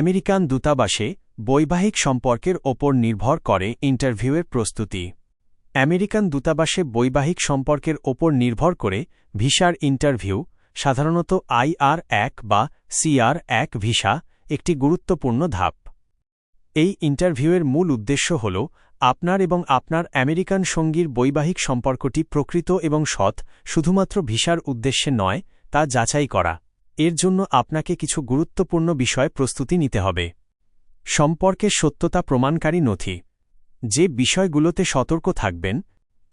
American দূতাবাসে বৈবাহিক সম্পর্কের ওপর নির্ভর করে ইন্টারভিউয়ের প্রস্তুতি। আমেরিকান দূতাবাসে বৈবাহিক সম্পর্কের ওপর নির্ভর করে ভিসার ইন্টারভিউ, সাধারণত আইআর এক বা সিআর এক ভিসা, একটি গুরুত্বপূর্ণ ধাপ। এই ইন্টারভিউয়ের মূল উদ্দেশ্য হল আপনার এবং আপনার আমেরিকান সঙ্গীর বৈবাহিক সম্পর্কটি প্রকৃত এবং সৎ, শুধুমাত্র ভিসার উদ্দেশ্যে নয়, তা যাচাই করা। এর জন্য আপনাকে কিছু গুরুত্বপূর্ণ বিষয় প্রস্তুতি নিতে হবে। সম্পর্কের সত্যতা প্রমাণকারী নথি। যে বিষয়গুলোতে সতর্ক থাকবেন,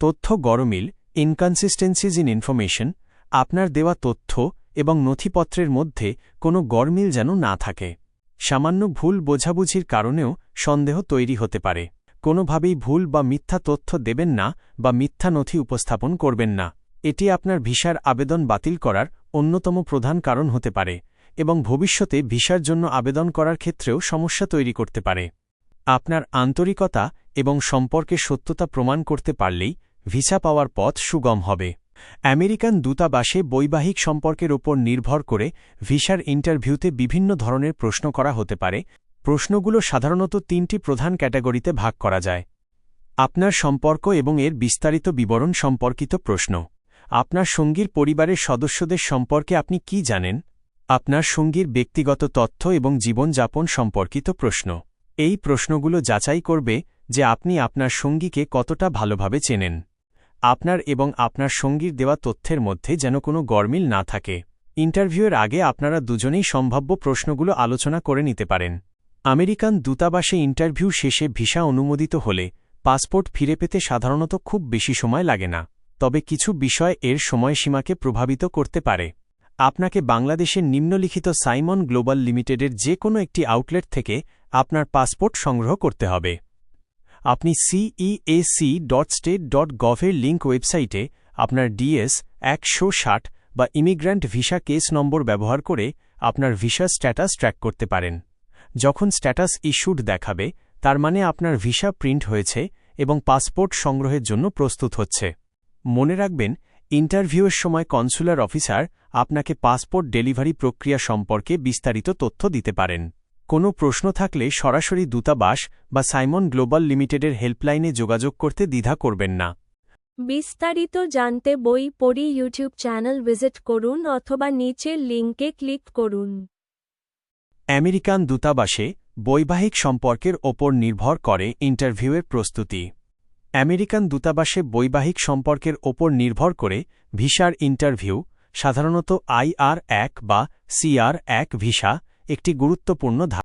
তথ্য গরমিল ইনকনসিস্টেন্সিজ ইন ইনফরমেশন আপনার দেওয়া তথ্য এবং নথিপত্রের মধ্যে কোনো গরমিল যেন না থাকে। সামান্য ভুল বোঝাবুঝির কারণেও সন্দেহ তৈরি হতে পারে। কোনোভাবেই ভুল বা মিথ্যা তথ্য দেবেন না বা মিথ্যা নথি উপস্থাপন করবেন না। এটি আপনার ভিসার আবেদন বাতিল করার অন্যতম প্রধান কারণ হতে পারে এবং ভবিষ্যতে ভিসার জন্য আবেদন করার ক্ষেত্রেও সমস্যা তৈরি করতে পারে। আপনার আন্তরিকতা এবং সম্পর্কের সত্যতা প্রমাণ করতে পারলেই ভিসা পাওয়ার পথ সুগম হবে। আমেরিকান দূতাবাসে বৈবাহিক সম্পর্কের ওপর নির্ভর করে ভিসার ইন্টারভিউতে বিভিন্ন ধরনের প্রশ্ন করা হতে পারে। প্রশ্নগুলো সাধারণত তিনটি প্রধান ক্যাটাগরিতে ভাগ করা যায়। আপনার সম্পর্ক এবং এর বিস্তারিত বিবরণ সম্পর্কিত প্রশ্ন। আপনার সঙ্গীর পরিবারের সদস্যদের সম্পর্কে আপনি কি জানেন? আপনার সঙ্গীর ব্যক্তিগত তথ্য এবং জীবনযাপন সম্পর্কিত প্রশ্ন। এই প্রশ্নগুলো যাচাই করবে যে আপনি আপনার সঙ্গীকে কতটা ভালোভাবে চেনেন। আপনার এবং আপনার সঙ্গীর দেওয়া তথ্যের মধ্যে যেন কোনো গরমিল না থাকে। ইন্টারভিউয়ের আগে আপনারা দুজনেই সম্ভাব্য প্রশ্নগুলো আলোচনা করে নিতে পারেন। আমেরিকান দূতাবাসে ইন্টারভিউ শেষে ভিসা অনুমোদিত হলে পাসপোর্ট ফিরে পেতে সাধারণত খুব বেশি সময় লাগে না। তবে কিছু বিষয় এর সময়সীমাকে প্রভাবিত করতে পারে। আপনাকে বাংলাদেশের নিম্নলিখিত সাইমন গ্লোবাল লিমিটেডের যে কোনো একটি আউটলেট থেকে আপনার পাসপোর্ট সংগ্রহ করতে হবে। আপনি সিইএসি ডট স্টেট ডট গভের লিঙ্ক ওয়েবসাইটে আপনার ডিএস একশো ষাট বা ইমিগ্র্যান্ট ভিসা কেস নম্বর ব্যবহার করে আপনার ভিসা স্ট্যাটাস ট্র্যাক করতে পারেন। যখন স্ট্যাটাস ইস্যুড দেখাবে, তার মানে আপনার ভিসা প্রিন্ট হয়েছে এবং পাসপোর্ট সংগ্রহের জন্য প্রস্তুত হচ্ছে। মনে রাখবেন ইন্টারভিউয়ের সময় কনসুলার অফিসার আপনাকে পাসপোর্ট ডেলিভারি প্রক্রিয়া সম্পর্কে বিস্তারিত তথ্য দিতে পারেন। কোনো প্রশ্ন থাকলে সরাসরি দূতাবাস বা সাইমন গ্লোবাল লিমিটেডের হেল্পলাইনে যোগাযোগ করতে দ্বিধা করবেন না। বিস্তারিত জানতে বই পড়ি ইউটিউব চ্যানেল ভিজিট করুন অথবা নিচের লিঙ্কে ক্লিক করুন। আমেরিকান দূতাবাসে বৈবাহিক সম্পর্কের ওপর নির্ভর করে ইন্টারভিউয়ের প্রস্তুতি। আমেরিকান দূতাবাসে বৈবাহিক সম্পর্কের ওপর নির্ভর করে ভিসার ইন্টারভিউ, সাধারণত আইআর এক বা সিআর এক ভিসা, একটি গুরুত্বপূর্ণ ধাপ